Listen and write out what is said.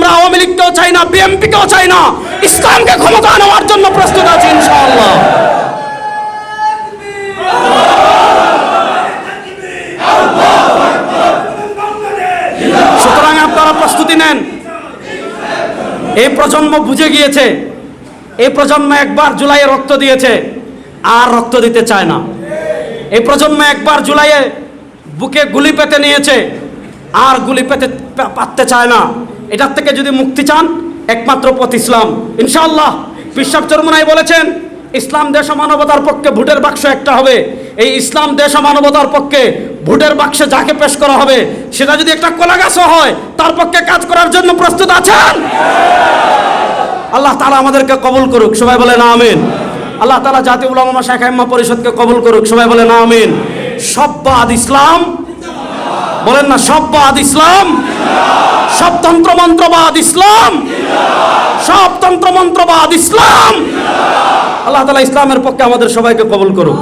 আমরা আওয়ামী লীগকেও চাই না, বিএনপিকেও চাই না। ইসলামকে ক্ষমতা নেওয়ার জন্য প্রস্তুত আছি, ইনশাআল্লাহ। সুতরাং আপনারা প্রস্তুতি নেন। এই প্রজন্ম বুঝে গিয়েছে, এই প্রজন্ম একবার জুলাইয়ে রক্ত দিয়েছে, আর রক্ত দিতে চায় না। এই প্রজন্ম একবার জুলাইয়ে বুকে গুলি পেতে নিয়েছে, আর গুলি পেতে পাততে চায় না। এটার থেকে যদি মুক্তি চান, একমাত্র পথ ইসলাম। ইনশাআল্লাহ বিশ্বাস চরমনাই বলেছেন, ইসলাম দেশ মানবতার পক্ষে ভোটের বাক্স একটা হবে। এই ইসলাম দেশ মানবতার পক্ষে ভোটের বাক্সে যাকে পেশ করা হবে, সেটা যদি একটা কলা গাছও হয়, তার পক্ষে কাজ করার জন্য প্রস্তুত আছেন? আল্লাহ তালা আমাদেরকে কবুল করুক, সবাই বলে না আমিন। আল্লাহ তালা জাতীয় উলামা শাখা পরিষদকে কবুল করুক, সবাই বলে না আমিন সব্বাদ ইসলাম বলেন না, সববাদ ইসলাম। সব মন্ত্রবাদ ইসলাম। সব তন্ত্র মন্ত্রবাদ ইসলাম। আল্লাহ তালা ইসলামের পক্ষে আমাদের সবাইকে কবল করুক।